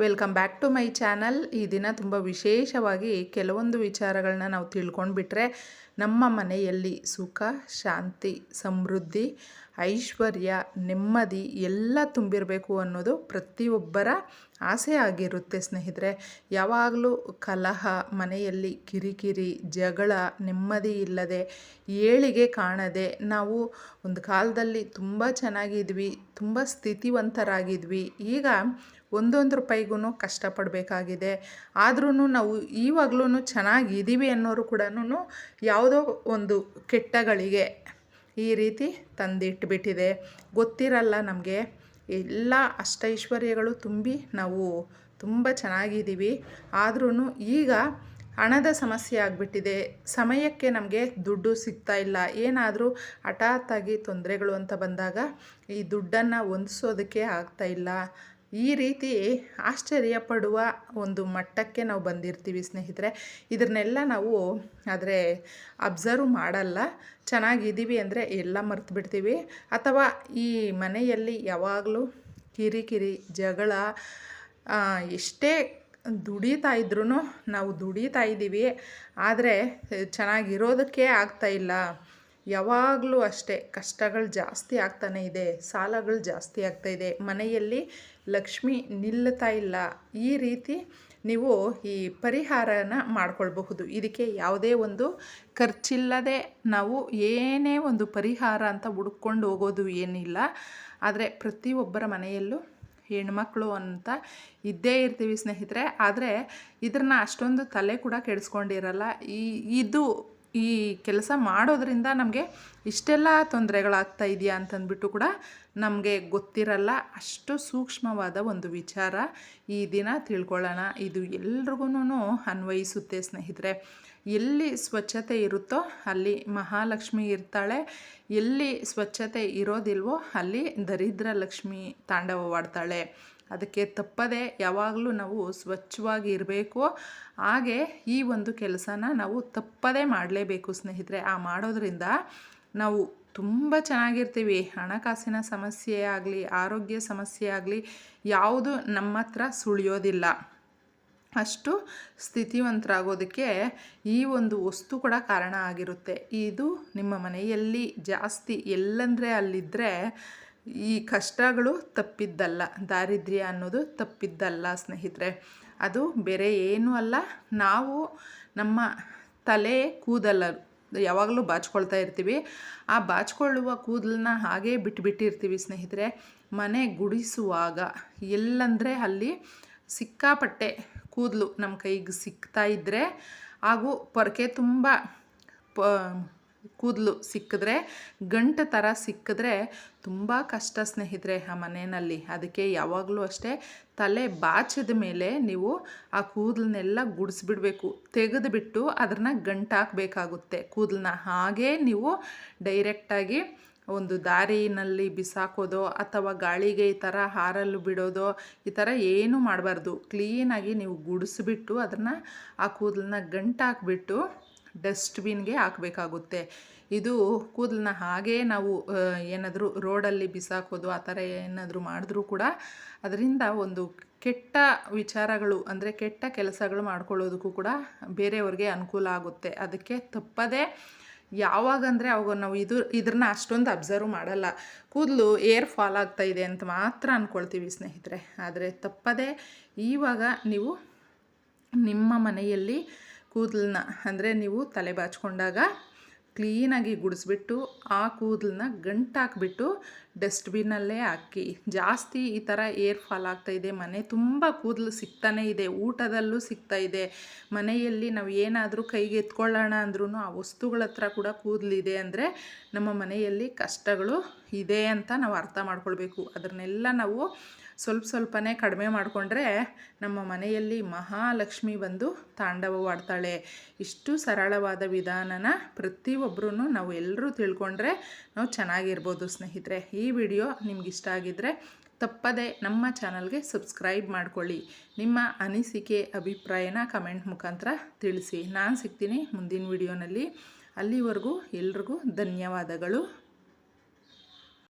Welcome back to my channel. ಈ ದಿನ ತುಂಬ ವಿಶೇಷವಾಗಿ ಕೆಲವೊಂದು ವಿಚಾರಗಳನ್ನ ನಾವು ತಿಳ್ಕೊಂಡ್ಬಿಟ್ರೆ ನಮ್ಮ ಮನೆಯಲ್ಲಿ ಸುಖ, ಶಾಂತಿ, ಸಮೃದ್ಧಿ, ಐಶ್ವರ್ಯ, ನೆಮ್ಮದಿ ಎಲ್ಲ ತುಂಬಿರಬೇಕು ಅನ್ನೋದು ಪ್ರತಿಯೊಬ್ಬರ ಆಸೆ ಆಗಿರುತ್ತೆ ಸ್ನೇಹಿತರೆ. ಯಾವಾಗಲೂ ಕಲಹ, ಮನೆಯಲ್ಲಿ ಕಿರಿಕಿರಿ, ಜಗಳ, ನೆಮ್ಮದಿ ಇಲ್ಲದೆ, ಏಳಿಗೆ ಕಾಣದೆ ನಾವು ಒಂದು ಕಾಲದಲ್ಲಿ ತುಂಬ ಚೆನ್ನಾಗಿದ್ವಿ, ತುಂಬ ಸ್ಥಿತಿವಂತರಾಗಿದ್ವಿ. ಈಗ ಒಂದೊಂದು ರೂಪಾಯಿಗೂ ಕಷ್ಟಪಡಬೇಕಾಗಿದೆ. ಆದ್ರೂ ನಾವು ಈವಾಗ್ಲೂ ಚೆನ್ನಾಗಿದ್ದೀವಿ ಅನ್ನೋರು ಕೂಡ ಯಾವುದೋ ಒಂದು ಕೆಟ್ಟಗಳಿಗೆ ಈ ರೀತಿ ತಂದಿಟ್ಬಿಟ್ಟಿದೆ. ಗೊತ್ತಿರಲ್ಲ ನಮಗೆ. ಎಲ್ಲ ಅಷ್ಟೈಶ್ವರ್ಯಗಳು ತುಂಬಿ ನಾವು ತುಂಬ ಚೆನ್ನಾಗಿದ್ದೀವಿ ಆದ್ರೂ ಈಗ ಹಣದ ಸಮಸ್ಯೆ ಆಗಿಬಿಟ್ಟಿದೆ. ಸಮಯಕ್ಕೆ ನಮಗೆ ದುಡ್ಡು ಸಿಗ್ತಾ ಇಲ್ಲ. ಏನಾದರೂ ಹಠಾತ್ತಾಗಿ ತೊಂದರೆಗಳು ಅಂತ ಬಂದಾಗ ಈ ದುಡ್ಡನ್ನು ಹೊಂದಿಸೋದಕ್ಕೆ ಇಲ್ಲ. ಈ ರೀತಿ ಆಶ್ಚರ್ಯ ಪಡುವ ಒಂದು ಮಟ್ಟಕ್ಕೆ ನಾವು ಬಂದಿರ್ತೀವಿ ಸ್ನೇಹಿತರೆ. ಇದನ್ನೆಲ್ಲ ನಾವು ಆದರೆ ಅಬ್ಸರ್ವ್ ಮಾಡಲ್ಲ. ಚೆನ್ನಾಗಿದ್ದೀವಿ ಅಂದರೆ ಎಲ್ಲ ಮರ್ತು ಬಿಡ್ತೀವಿ. ಅಥವಾ ಈ ಮನೆಯಲ್ಲಿ ಯಾವಾಗಲೂ ಕಿರಿಕಿರಿ ಜಗಳ ಎಷ್ಟೇ ದುಡಿತಾ ಇದ್ರೂ ನಾವು ದುಡಿತಾ ಇದ್ದೀವಿ. ಆದರೆ, ಚೆನ್ನಾಗಿರೋದಕ್ಕೆ ಆಗ್ತಾಯಿಲ್ಲ ಯಾವಾಗಲೂ ಅಷ್ಟೇ ಕಷ್ಟಗಳು ಜಾಸ್ತಿ ಆಗ್ತಾನೆ ಇದೆ, ಸಾಲಗಳು ಜಾಸ್ತಿ ಆಗ್ತಾ ಇದೆ. ಮನೆಯಲ್ಲಿ ಲಕ್ಷ್ಮಿ ನಿಲ್ಲುತ್ತಾ ಇಲ್ಲ. ಈ ರೀತಿ ನೀವು ಈ ಪರಿಹಾರನ ಮಾಡಿಕೊಳ್ಬಹುದು. ಇದಕ್ಕೆ ಯಾವುದೇ ಒಂದು ಖರ್ಚಿಲ್ಲದೆ ನಾವು ಏನೇ ಒಂದು ಪರಿಹಾರ ಅಂತ ಹುಡ್ಕೊಂಡು ಹೋಗೋದು ಏನಿಲ್ಲ. ಆದರೆ ಪ್ರತಿಯೊಬ್ಬರ ಮನೆಯಲ್ಲೂ ಹೆಣ್ಮಕ್ಳು ಅಂತ ಇದ್ದೇ ಇರ್ತೀವಿ ಸ್ನೇಹಿತರೆ. ಆದರೆ ಇದನ್ನ ಅಷ್ಟೊಂದು ತಲೆ ಕೂಡ ಕೆಡಿಸ್ಕೊಂಡಿರಲ್ಲ. ಈ ಇದು ಈ ಕೆಲಸ ಮಾಡೋದ್ರಿಂದ ನಮಗೆ ಇಷ್ಟೆಲ್ಲ ತೊಂದರೆಗಳಾಗ್ತಾ ಇದೆಯಾ ಅಂತಂದ್ಬಿಟ್ಟು ಕೂಡ ನಮಗೆ ಗೊತ್ತಿರಲ್ಲ. ಅಷ್ಟು ಸೂಕ್ಷ್ಮವಾದ ಒಂದು ವಿಚಾರ ಈ ದಿನ ತಿಳ್ಕೊಳ್ಳೋಣ. ಇದು ಎಲ್ರಿಗೂ ಅನ್ವಯಿಸುತ್ತೆ ಸ್ನೇಹಿತರೆ. ಎಲ್ಲಿ ಸ್ವಚ್ಛತೆ ಇರುತ್ತೋ ಅಲ್ಲಿ ಮಹಾಲಕ್ಷ್ಮಿ ಇರ್ತಾಳೆ. ಎಲ್ಲಿ ಸ್ವಚ್ಛತೆ ಇರೋದಿಲ್ವೋ ಅಲ್ಲಿ ದರಿದ್ರ ಲಕ್ಷ್ಮಿ ತಾಂಡವವಾಡ್ತಾಳೆ. ಅದಕ್ಕೆ ತಪ್ಪದೆ ಯಾವಾಗಲೂ ನಾವು ಸ್ವಚ್ಛವಾಗಿ ಇರಬೇಕು. ಹಾಗೆ ಈ ಒಂದು ಕೆಲಸನ ನಾವು ತಪ್ಪದೇ ಮಾಡಲೇಬೇಕು ಸ್ನೇಹಿತರೆ. ಆ ಮಾಡೋದ್ರಿಂದ ನಾವು ತುಂಬ ಚೆನ್ನಾಗಿರ್ತೀವಿ. ಹಣಕಾಸಿನ ಸಮಸ್ಯೆ ಆಗಲಿ, ಆರೋಗ್ಯ ಸಮಸ್ಯೆ ಆಗಲಿ, ಯಾವುದು ನಮ್ಮ ಹತ್ರ ಸುಳಿಯೋದಿಲ್ಲ. ಅಷ್ಟು ಸ್ಥಿತಿವಂತರಾಗೋದಕ್ಕೆ ಈ ಒಂದು ವಸ್ತು ಕೂಡ ಕಾರಣ ಆಗಿರುತ್ತೆ. ಇದು ನಿಮ್ಮ ಮನೆಯಲ್ಲಿ ಜಾಸ್ತಿ ಎಲ್ಲಂದರೆ ಅಲ್ಲಿದ್ದರೆ ಈ ಕಷ್ಟಗಳು ತಪ್ಪಿದ್ದಲ್ಲ, ದಾರಿದ್ರ್ಯ ಅನ್ನೋದು ತಪ್ಪಿದ್ದಲ್ಲ ಸ್ನೇಹಿತರೆ. ಅದು ಬೇರೆ ಏನೂ ಅಲ್ಲ. ನಾವು ನಮ್ಮ ತಲೆ ಕೂದಲ ಯಾವಾಗಲೂ ಬಾಚ್ಕೊಳ್ತಾ ಇರ್ತೀವಿ. ಆ ಬಾಚ್ಕೊಳ್ಳುವ ಕೂದಲನ್ನ ಹಾಗೇ ಬಿಟ್ಟುಬಿಟ್ಟಿರ್ತೀವಿ ಸ್ನೇಹಿತರೆ. ಮನೆ ಗುಡಿಸುವಾಗ ಎಲ್ಲಂದರೆ ಅಲ್ಲಿ ಸಿಕ್ಕಾಪಟ್ಟೆ ಕೂದಲು ನಮ್ಮ ಕೈಗೆ ಸಿಗ್ತಾ ಇದ್ದರೆ ಹಾಗೂ ಪೊರಕೆ ತುಂಬ ಪ ಕೂದಲು ಸಿಕ್ಕಿದ್ರೆ, ಗಂಟು ಥರ ಸಿಕ್ಕಿದ್ರೆ ತುಂಬ ಕಷ್ಟ ಸ್ನೇಹಿತರೆ ಆ ಮನೆಯಲ್ಲಿ. ಅದಕ್ಕೆ ಯಾವಾಗಲೂ ಅಷ್ಟೇ ತಲೆ ಬಾಚಿದ ಮೇಲೆ ನೀವು ಆ ಕೂದಲನ್ನೆಲ್ಲ ಗುಡಿಸ್ಬಿಡ್ಬೇಕು. ತೆಗೆದುಬಿಟ್ಟು ಅದನ್ನು ಗಂಟಾಕಬೇಕಾಗುತ್ತೆ ಕೂದಲನ್ನ ಹಾಗೇ ನೀವು ಡೈರೆಕ್ಟಾಗಿ ಒಂದು ದಾರಿನಲ್ಲಿ ಬಿಸಾಕೋದೋ ಅಥವಾ ಗಾಳಿಗೆ ಈ ಥರ ಹಾರಲು ಬಿಡೋದೋ, ಈ ಥರ ಏನೂ ಮಾಡಬಾರ್ದು. ಕ್ಲೀನಾಗಿ ನೀವು ಗುಡಿಸ್ಬಿಟ್ಟು ಅದನ್ನು ಆ ಕೂದಲನ್ನ ಗಂಟಾಕ್ಬಿಟ್ಟು ಡಸ್ಟ್ಬಿನ್ಗೆ ಹಾಕಬೇಕಾಗುತ್ತೆ. ಇದು ಕೂದಲನ್ನ ಹಾಗೇ ನಾವು ಏನಾದರೂ ರೋಡಲ್ಲಿ ಬಿಸಾಕೋದು, ಆ ಥರ ಏನಾದರೂ ಮಾಡಿದ್ರೂ ಕೂಡ ಅದರಿಂದ ಒಂದು ಕೆಟ್ಟ ವಿಚಾರಗಳು, ಅಂದರೆ ಕೆಟ್ಟ ಕೆಲಸಗಳು ಮಾಡ್ಕೊಳ್ಳೋದಕ್ಕೂ ಕೂಡ ಬೇರೆಯವ್ರಿಗೆ ಅನುಕೂಲ ಆಗುತ್ತೆ. ಅದಕ್ಕೆ ತಪ್ಪದೇ ಯಾವಾಗಂದರೆ ಅವಾಗ ನಾವು ಇದು ಇದನ್ನ ಅಷ್ಟೊಂದು ಅಬ್ಸರ್ವ್ ಮಾಡಲ್ಲ. ಕೂದಲು ಏರ್ ಫಾಲ್ ಆಗ್ತಾ ಇದೆ ಅಂತ ಮಾತ್ರ ಅಂದ್ಕೊಳ್ತೀವಿ ಸ್ನೇಹಿತರೆ. ಆದರೆ ತಪ್ಪದೇ ಈವಾಗ ನೀವು ನಿಮ್ಮ ಮನೆಯಲ್ಲಿ ಕೂದಲನ್ನ, ಅಂದರೆ ನೀವು ತಲೆ ಬಾಚ್ಕೊಂಡಾಗ ಕ್ಲೀನಾಗಿ ಗುಡಿಸ್ಬಿಟ್ಟು, ಆ ಕೂದಲನ್ನ ಗಂಟಾಕ್ಬಿಟ್ಟು ಡಸ್ಟ್ಬಿನ್ನಲ್ಲೇ ಹಾಕಿ. ಜಾಸ್ತಿ ಈ ಥರ ಏರ್ ಫಾಲ್ ಆಗ್ತಾಯಿದೆ ಮನೆ ತುಂಬ ಕೂದಲು ಸಿಗ್ತಾನೆ ಇದೆ, ಊಟದಲ್ಲೂ ಸಿಗ್ತಾ ಇದೆ. ಮನೆಯಲ್ಲಿ ನಾವು ಏನಾದರೂ ಕೈಗೆ ಎತ್ಕೊಳ್ಳೋಣ ಅಂದ್ರೂ ಆ ವಸ್ತುಗಳ ಹತ್ರ ಕೂಡ ಕೂದಲಿದೆ ಅಂದರೆ ನಮ್ಮ ಮನೆಯಲ್ಲಿ ಕಷ್ಟಗಳು ಇದೆ ಅಂತ ನಾವು ಅರ್ಥ ಮಾಡ್ಕೊಳ್ಬೇಕು. ಅದನ್ನೆಲ್ಲ ನಾವು ಸ್ವಲ್ಪ ಸ್ವಲ್ಪನೇ ಕಡಿಮೆ ಮಾಡಿಕೊಂಡ್ರೆ ನಮ್ಮ ಮನೆಯಲ್ಲಿ ಮಹಾಲಕ್ಷ್ಮಿ ಬಂದು ತಾಂಡವವಾಡ್ತಾಳೆ ಇಷ್ಟು ಸರಳವಾದ ವಿಧಾನನ ಪ್ರತಿಯೊಬ್ಬರೂ ನಾವು ಎಲ್ಲರೂ ತಿಳ್ಕೊಂಡ್ರೆ ನಾವು ಚೆನ್ನಾಗಿರ್ಬೋದು ಸ್ನೇಹಿತರೆ. ಈ ವಿಡಿಯೋ ನಿಮ್ಗೆ ಇಷ್ಟ ಆಗಿದ್ದರೆ ತಪ್ಪದೆ ನಮ್ಮ ಚಾನಲ್ಗೆ ಸಬ್ಸ್ಕ್ರೈಬ್ ಮಾಡ್ಕೊಳ್ಳಿ. ನಿಮ್ಮ ಅನಿಸಿಕೆ, ಅಭಿಪ್ರಾಯನ ಕಮೆಂಟ್ ಮುಖಾಂತರ ತಿಳಿಸಿ. ನಾನು ಸಿಗ್ತೀನಿ ಮುಂದಿನ ವಿಡಿಯೋನಲ್ಲಿ. ಅಲ್ಲಿವರೆಗೂ ಎಲ್ರಿಗೂ ಧನ್ಯವಾದಗಳು.